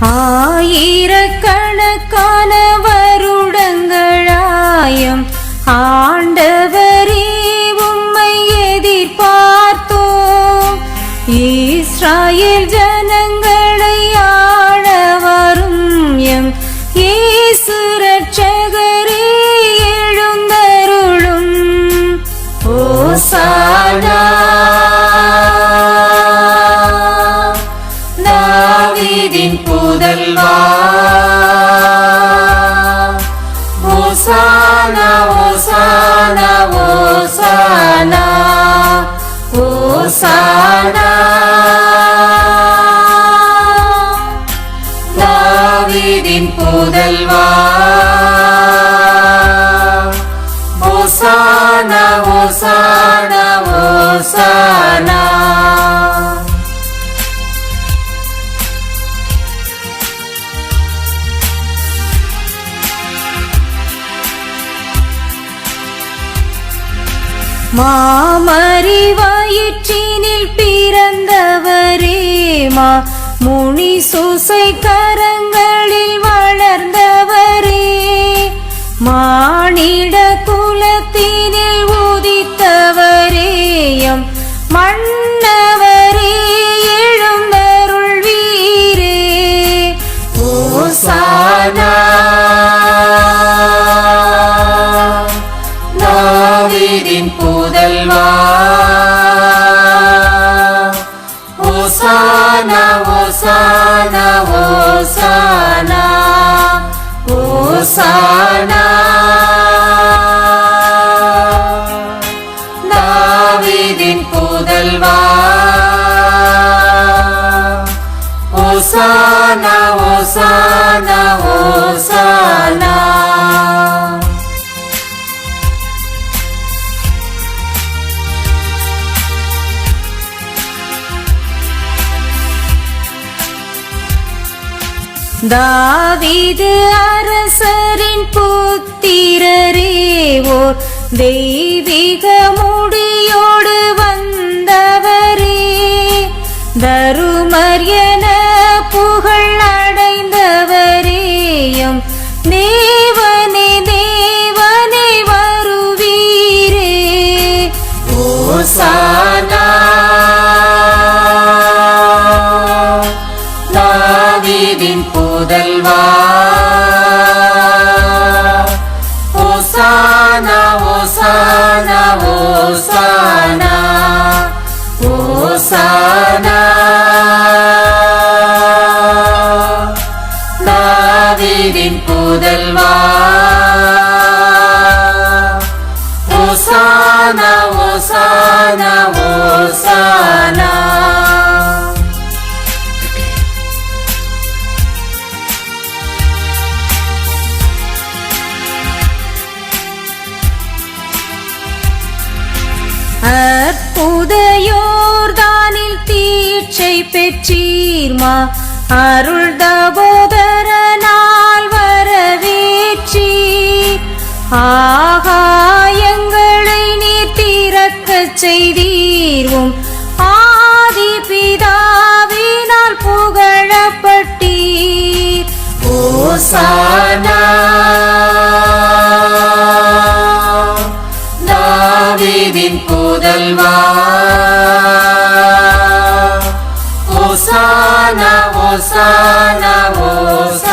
ஆயிரக்கணக்கான வருடங்களாயம் ஆண்டவரே உம்மை எதிர்பார்த்தோம். இஸ்ராயல் ஜனங்களை ஆள வரும் எம் ஈசுரட்சகரே எழுந்தருளும். ஓ ஓசானா. தாவீதின் போ ஓசானா ஓசானா ஓசானா மாமறிவாயிற்றினில் பிறந்தவரே மா முனி சூசை கரங்களில் வளர்ந்தவரே. மானிட குலத்தினில் உதித்தவரேயம் மண் புதல்வா ஓசானா ஓசானா ஓசானா ஓசானா தாவீதின் புதல்வா ஓசானா ஓசானா ஓசானா தாவிது அரசரின் புத்திரரே ஓர் தெய்வீக முடியோடு வந்தவரே. தருமர் என புகழ் ஓசானா ஓசானா தாவீதின் புதல்வா ஓசானா ஓசானா ஓசானா தீட்சை பெற்றீர்மா? அருள் தபோதரனால் வரவேற்றி. ஆகாயங்களை நீ திறக்க செய்தீர்வும். ஆதி பிதாவினால் புகழப்பட்டீர். ஓசானா ஓசானா ஓசானா ஓசானா